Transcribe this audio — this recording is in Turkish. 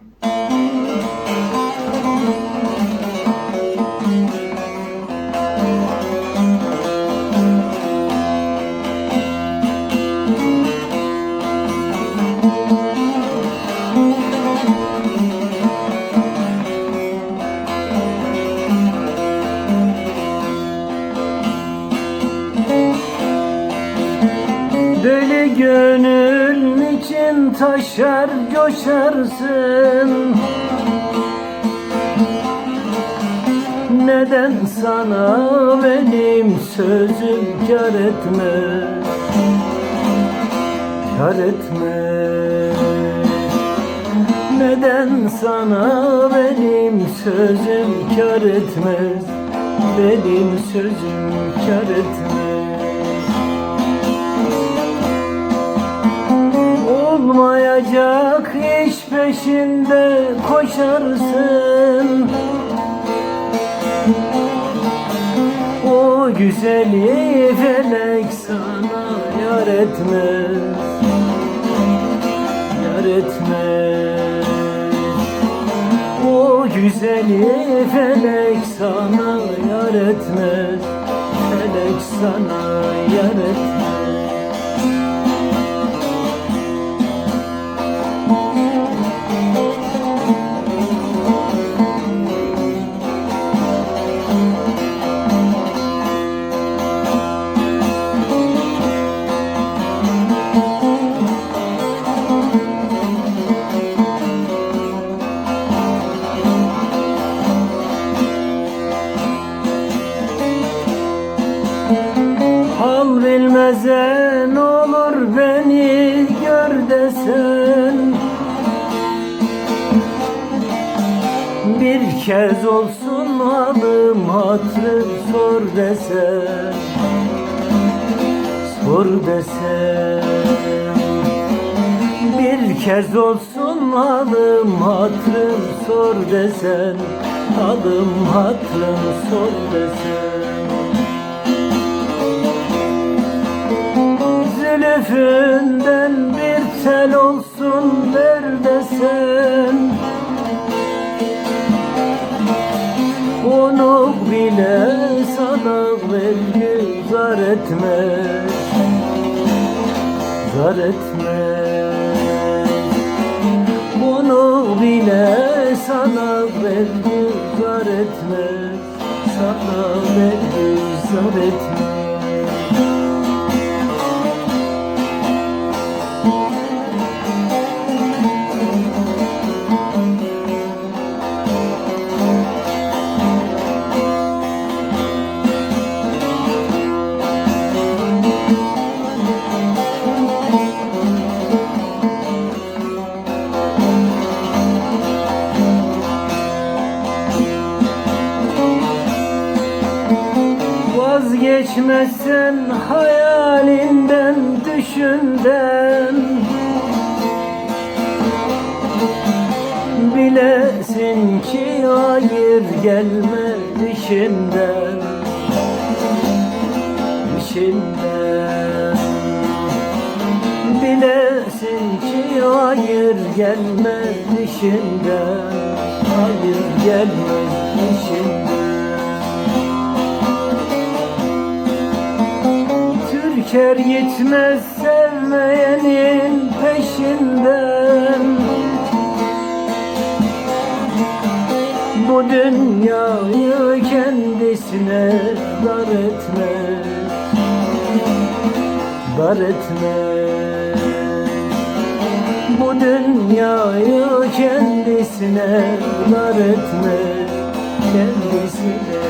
Thank you. Deli gönül için taşar coşarsın. Neden sana benim sözüm kar etme? Kar etme. Neden sana benim sözüm kar etmez Benim sözüm kar etmez peşinde koşarsın. O güzeli felek sana yar etmez Yar etmez. O güzeli felek sana yar etmez Felek sana yar etmez kez olsun adım hatırım sor desen Sor desen Bir kez olsun adım hatırım sor desen. Adım hatırım sor desen. Zülfünden bir tel olsun ver desen zar etmez Zar etmez Bunu bile sana vergi zar etmez Sana vergi zar etmez Vazgeçmezsen hayalinden düşünden. Bilesin ki hayır gelmez işinden İşinden. Bilesin ki hayır gelmez işinden Hayır gelmez işinden Türker gitmez sevmeyenin peşinden. Bu dünyayı kendisine dar etmez Dar etmez Bu dünyayı kendisine dar etmez Kendisine